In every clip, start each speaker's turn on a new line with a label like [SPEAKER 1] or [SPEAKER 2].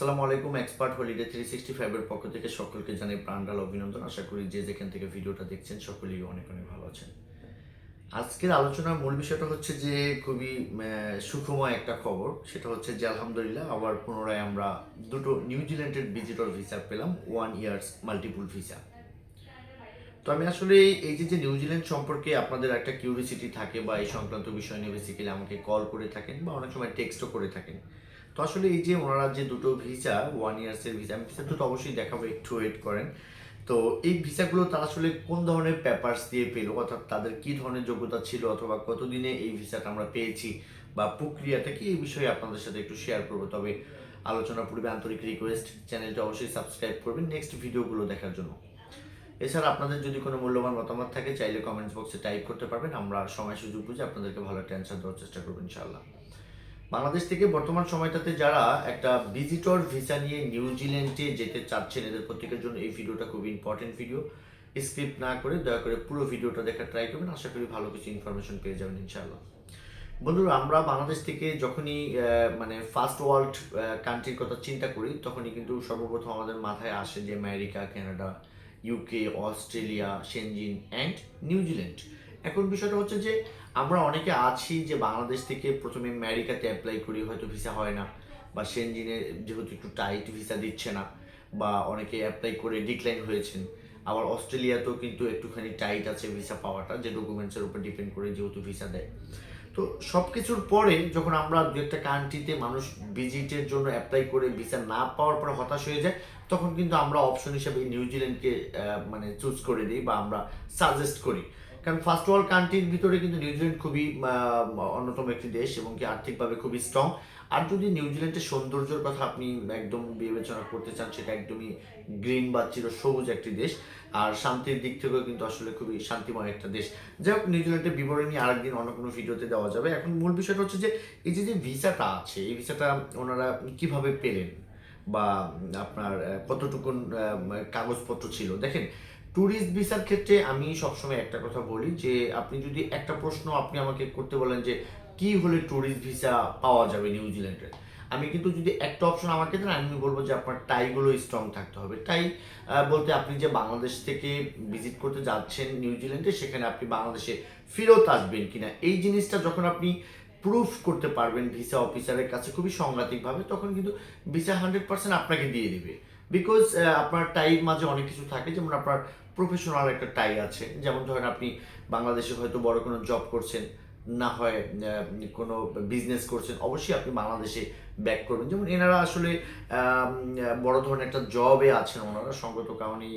[SPEAKER 1] আসসালামু আলাইকুম expert holiday three sixty ফাইভের পক্ষ থেকে সকলকে জানাই প্রাণডাল অভিনন্দন। আশা করি যে যেখান থেকে ভিডিওটা দেখছেন সকলেই অনেক অনেক ভালো আছেন। আজকের আলোচনার মূল বিষয়টা হচ্ছে যে খুবই সুখময় একটা খবর। সেটা হচ্ছে যে আলহামদুলিল্লাহ আবার পুনরায় আমরা দুটো নিউজিল্যান্ডের ভিজিটর ভিসা পেলাম ওয়ান ইয়ার্স মাল্টিপুল ভিসা তো আমি আসলে এই যে যে নিউজিল্যান্ড সম্পর্কে আপনাদের একটা কিউরিসিটি থাকে বা এই সংক্রান্ত বিষয় নিয়ে বেসিক্যালি আমাকে কল করে থাকেন বা অনেক সময় টেক্সটও করে থাকেন তো আসলে এই যে ওনারা যে দুটো ভিসা ওয়ান ইয়ার্সের ভিসা ভিসা তো অবশ্যই দেখাবো, একটু ওয়েট করেন। তো এই ভিসাগুলো তারা আসলে কোন ধরনের পেপারস দিয়ে পেল, অর্থাৎ তাদের কি ধরনের যোগ্যতা ছিল, অথবা কতদিনে এই ভিসাটা আমরা পেয়েছি, বা প্রক্রিয়াটা কি, এই বিষয়ে আপনাদের সাথে একটু শেয়ার করব। তবে আলোচনা পূর্বে আন্তরিক রিকোয়েস্ট চ্যানেলটা অবশ্যই সাবস্ক্রাইব করবেন নেক্সট ভিডিওগুলো দেখার জন্য। এছাড়া আপনাদের যদি কোনো মূল্যবান মতামত থাকে, চাইলে কমেন্টস বক্সে টাইপ করতে পারবেন। আমরা সময় সুযোগ বুঝে আপনাদেরকে ভালো একটা অ্যান্সার দেওয়ার চেষ্টা করব, ইনশাআল্লাহ। বাংলাদেশ থেকে বর্তমান সময়টাতে যারা একটা ভিজিটর ভিসা নিয়ে নিউজিল্যান্ডে যেতে চাচ্ছেন এদের প্রত্যেকের জন্য এই ভিডিওটা খুব ইম্পর্টেন্ট ভিডিও স্ক্রিপ্ট না করে দয়া করে পুরো ভিডিওটা দেখার ট্রাই করবেন। আশা করি ভালো কিছু ইনফরমেশন পেয়ে যাবেন, ইনশাআল্লাহ। বন্ধুরা, আমরা বাংলাদেশ থেকে যখনই মানে ফার্স্ট ওয়ার্ল্ড কান্ট্রির কথা চিন্তা করি, তখনই কিন্তু সর্বপ্রথম আমাদের মাথায় আসে যে America Canada UK Australia Schengen and New Zealand এখন বিষয়টা হচ্ছে যে আমরা অনেকে আছি যে বাংলাদেশ থেকে প্রথমে আমেরিকাতে অ্যাপ্লাই করি, হয়তো ভিসা হয় না, বা সেনজিনে যেহেতু একটু টাইট ভিসা দিচ্ছে না, বা অনেকে অ্যাপ্লাই করে ডিক্লাইন হয়েছেন। আবার অস্ট্রেলিয়াতেও কিন্তু একটুখানি টাইট আছে ভিসা পাওয়াটা, যে ডকুমেন্টসের উপর ডিপেন্ড করে যেহেতু ভিসা দেয়। তো সব কিছুর পরে যখন আমরা দু একটা কান্ট্রিতে মানুষ ভিজিটের জন্য অ্যাপ্লাই করে ভিসা না পাওয়ার পরে হতাশ হয়ে যায়, তখন কিন্তু আমরা অপশন হিসেবে নিউজিল্যান্ডকে মানে চুজ করে দিই বা আমরা সাজেস্ট করি। কারণ ফার্স্ট ওয়ার্ল্ড কান্ট্রির ভিতরে কিন্তু নিউজিল্যান্ড খুবই অন্যতম একটি দেশ এবং কি আর্থিকভাবে খুবই স্ট্রং আর যদি নিউজিল্যান্ডের সৌন্দর্যের কথা আপনি একদম বিবেচনা করতে চান, সেটা একদমই গ্রিন বা চির সবুজ একটি দেশ। আর শান্তির দিক থেকেও কিন্তু আসলে খুবই শান্তিময় একটা দেশ। যাই হোক নিউজিল্যান্ডের বিবরণী আরেকদিন অন্য কোনো ভিডিওতে দেওয়া যাবে। এখন মূল বিষয়টা হচ্ছে যে, এই যে যে ভিসাটা আছে, এই ভিসাটা ওনারা কীভাবে পেলেন? বা আপনার কতটুকুন কাগজপত্র ছিল? দেখেন ট্যুরিস্ট ভিসার ক্ষেত্রে আমি সবসময় একটা কথা বলি যে, আপনি যদি একটা প্রশ্ন আপনি আমাকে করতে বলেন যে, কি হলে ট্যুরিস্ট ভিসা পাওয়া যাবে নিউজিল্যান্ডে আমি কিন্তু যদি একটা অপশন আমাকে দেন, আমি বলব যে, আপনার টাইগুলো স্ট্রং থাকতে হবে। টাই বলতে আপনি যে, বাংলাদেশ থেকে ভিজিট করতে যাচ্ছেন নিউজিল্যান্ডে সেখানে আপনি বাংলাদেশে ফেরত আসবেন কিনা, এই জিনিসটা যখন আপনি প্রুফ করতে পারবেন ভিসা অফিসারের কাছে খুবই সাংঘাতিকভাবে, তখন কিন্তু ভিসা হান্ড্রেড পার্সেন্ট আপনাকে দিয়ে দিবে। বিকজ আপনার টাইর মাঝে অনেক কিছু থাকে, যেমন আপনার প্রফেশনাল একটা টাই আছে। যেমন ধরেন আপনি বাংলাদেশে হয়তো বড় কোনো জব করছেন, না হয় কোনো বিজনেস করছেন, অবশ্যই আপনি বাংলাদেশে ব্যাক করবেন। যেমন এনারা আসলে বড় ধরনের একটা জবে আছেন, ওনারা সঙ্গত কারণেই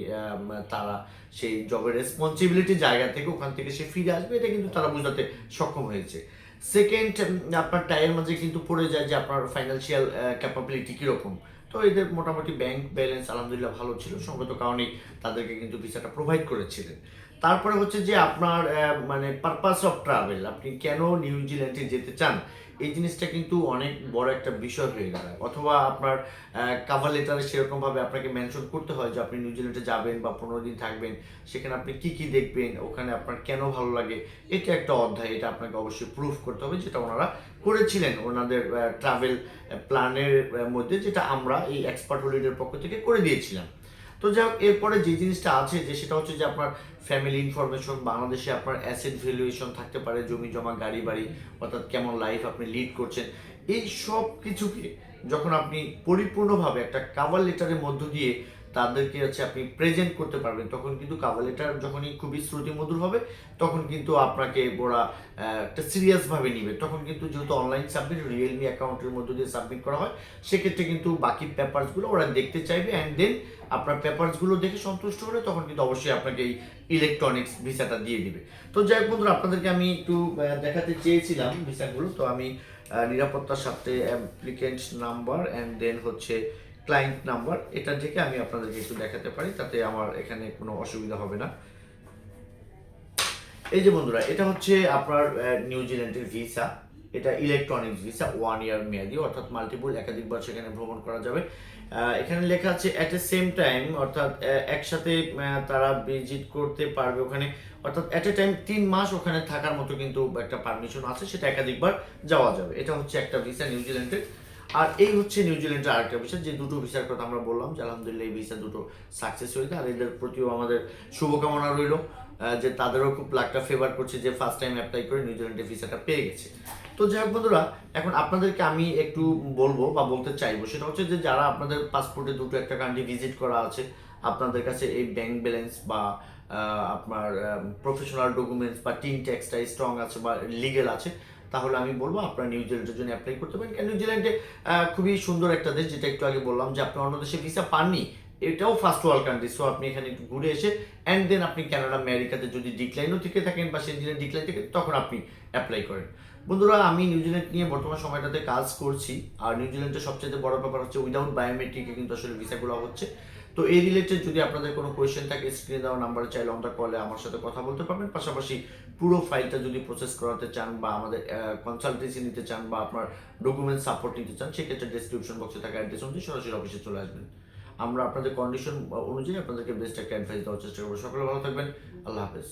[SPEAKER 1] তারা সেই জবের রেসপন্সিবিলিটি জায়গা থেকে ওখান থেকে সে ফিরে আসবে। এটা কিন্তু তারা বোঝাতে সক্ষম হয়েছে। সেকেন্ড আপনার টাইয়ের মাঝে কিন্তু পড়ে যায় যে আপনার ফাইন্যান্সিয়াল ক্যাপাবিলিটি কীরকম? তো এদের মোটামুটি ব্যাংক ব্যালেন্স আলহামদুলিল্লাহ ভালো ছিল। সঙ্গত কারণেই তাদেরকে কিন্তু ভিসাটা প্রোভাইড করেছিলেন। তারপরে হচ্ছে যে আপনার মানে পারপাস অফ ট্রাভেল আপনি কেন নিউজিল্যান্ডে যেতে চান? এই জিনিসটা কিন্তু অনেক বড় একটা বিষয় হয়ে দাঁড়ায়। অথবা আপনার কাভার লেটারে সেরকমভাবে আপনাকে মেনশন করতে হয় যে আপনি নিউজিল্যান্ডে যাবেন বা পনেরো দিন থাকবেন, সেখানে আপনি কি কি দেখবেন, ওখানে আপনার কেন ভালো লাগে? এটা একটা অধ্যায়, এটা আপনাকে অবশ্যই প্রুফ করতে হবে যেটা ওনারা করেছিলেন ওনাদের ট্রাভেল প্ল্যানের মধ্যে যেটা আমরা এই এক্সপার্ট হলিডের পক্ষ থেকে করে দিয়েছিলাম। তো যাই হোক, এরপরে যে জিনিসটা আছে যে সেটা হচ্ছে যে আপনার ফ্যামিলি ইনফরমেশন বাংলাদেশে আপনার অ্যাসেট ভ্যালুয়েশন থাকতে পারে, জমি, জমা, গাড়ি, বাড়ি, অর্থাৎ কেমন লাইফ আপনি লিড করছেন। এই সব কিছুকে যখন আপনি পরিপূর্ণভাবে একটা কাভার লেটারের মধ্য দিয়ে তাদেরকে হচ্ছে আপনি প্রেজেন্ট করতে পারবেন। তখন কিন্তু কাভার যখনই খুবই শ্রুতিমধুর হবে, তখন কিন্তু আপনাকে ওরা একটা সিরিয়াসভাবে নিবে। তখন কিন্তু যেহেতু অনলাইন সাবমিট রিয়েলমি অ্যাকাউন্টের মধ্য দিয়ে সাবমিট করা হয়, সেক্ষেত্রে কিন্তু বাকি পেপারসগুলো ওরা দেখতে চাইবে অ্যান্ড দেন আপনার পেপারসগুলো দেখে সন্তুষ্ট হলে তখন কিন্তু অবশ্যই আপনাকে এই ইলেকট্রনিক্স ভিসাটা দিয়ে দিবে। তো যাই হোক বন্ধুরা, আপনাদেরকে আমি একটু দেখাতে চেয়েছিলাম ভিসাগুলো। তো আমি নিরাপত্তার সাথে অ্যাপ্লিকেন্ট নাম্বার অ্যান্ড দেন হচ্ছে ক্লায়েন্ট নাম্বার এটা থেকে আমি আপনাদেরকে একটু দেখাতে পারি, তাতে আমার এখানে কোনো অসুবিধা হবে না। এই যে বন্ধুরা, এটা হচ্ছে আপনার নিউজিল্যান্ডের ভিসা এটা ইলেকট্রনিক্স ভিসা ওয়ান ইয়ার মেয়াদি, অর্থাৎ মাল্টিপল একাধিকবার সেখানে ভ্রমণ করা যাবে। এখানে লেখা আছে অ্যাট এ সেম টাইম অর্থাৎ একসাথে তারা ভিজিট করতে পারবে ওখানে। অর্থাৎ অ্যাট এ টাইম তিন মাস ওখানে থাকার মতো কিন্তু একটা পারমিশন আছে, সেটা একাধিকবার যাওয়া যাবে। এটা হচ্ছে একটা ভিসা নিউজিল্যান্ডের আর এই হচ্ছে নিউজিল্যান্ডের আরেকটা বিষয় যে দুটো ভিসার কথা আমরা বললাম, যে আলহামদুলিল্লাহ এই ভিসা দুটো সাকসেস হয়েছে আর এদের প্রতিও আমাদের শুভকামনা রইল যে তাদেরও খুব লাকটা ফেভার করছে যে ফার্স্ট টাইম অ্যাপ্লাই করে নিউজিল্যান্ডের ভিসাটা পেয়ে গেছে। তো যাই হোক বন্ধুরা, এখন আপনাদেরকে আমি একটু বলব বা বলতে চাইব, সেটা হচ্ছে যে যারা আপনাদের পাসপোর্টে দুটো একটা কান্ট্রি ভিজিট করা আছে, আপনাদের কাছে এই ব্যাংক ব্যালেন্স বা আপনার প্রফেশনাল ডকুমেন্টস বা টিন ট্যাক্সটা স্ট্রং আছে বা লিগেল আছে, তাহলে আমি বলব আপনারা নিউজিল্যান্ডের জন্য অ্যাপ্লাই করতে পারেন। কারণ নিউজিল্যান্ডে খুবই সুন্দর একটা দেশ, যেটা একটু আগে বললাম যে আপনি অন্য দেশে ভিসা পাননি, এটাও ফার্স্ট ওয়ার্ল্ড কান্ট্রি সো আপনি এখানে একটু ঘুরে এসে অ্যান্ড দেন আপনি কানাডা আমেরিকাতে যদি ডিক্লাইনও থেকে থাকেন বা সেদিনে ডিক্লাইন থেকে, তখন আপনি অ্যাপ্লাই করেন। বন্ধুরা, আমি নিউজিল্যান্ড নিয়ে বর্তমান সময়টাতে কাজ করছি, আর নিউজিল্যান্ডের সবচেয়ে বড় ব্যাপার হচ্ছে উইদাউট বায়োমেট্রিকে কিন্তু আসলে ভিসাগুলো হচ্ছে। তো এই রিলেটেড যদি আপনাদের কোনো কোয়েশ্চেন থাকে স্ক্রিনে দেওয়া নাম্বারে চাইলে দ্য কলে আমার সাথে কথা বলতে পারবেন। পাশাপাশি পুরো ফাইলটা যদি প্রসেস করাতে চান বা আমাদের কনসালটেন্সি নিতে চান বা আপনার ডকুমেন্ট সাপোর্ট নিতে চান, সেক্ষেত্রে ডিসক্রিপশন বক্সে থাকা অ্যাড্রেস অনুযায়ী সরাসরি অফিসে চলে আসবেন। আমরা আপনাদের কন্ডিশন অনুযায়ী আপনাদেরকে বেস্ট একটা অ্যাডভাইস দেওয়ার চেষ্টা করব। সকলে ভালো থাকবেন। আল্লাহ হাফেজ।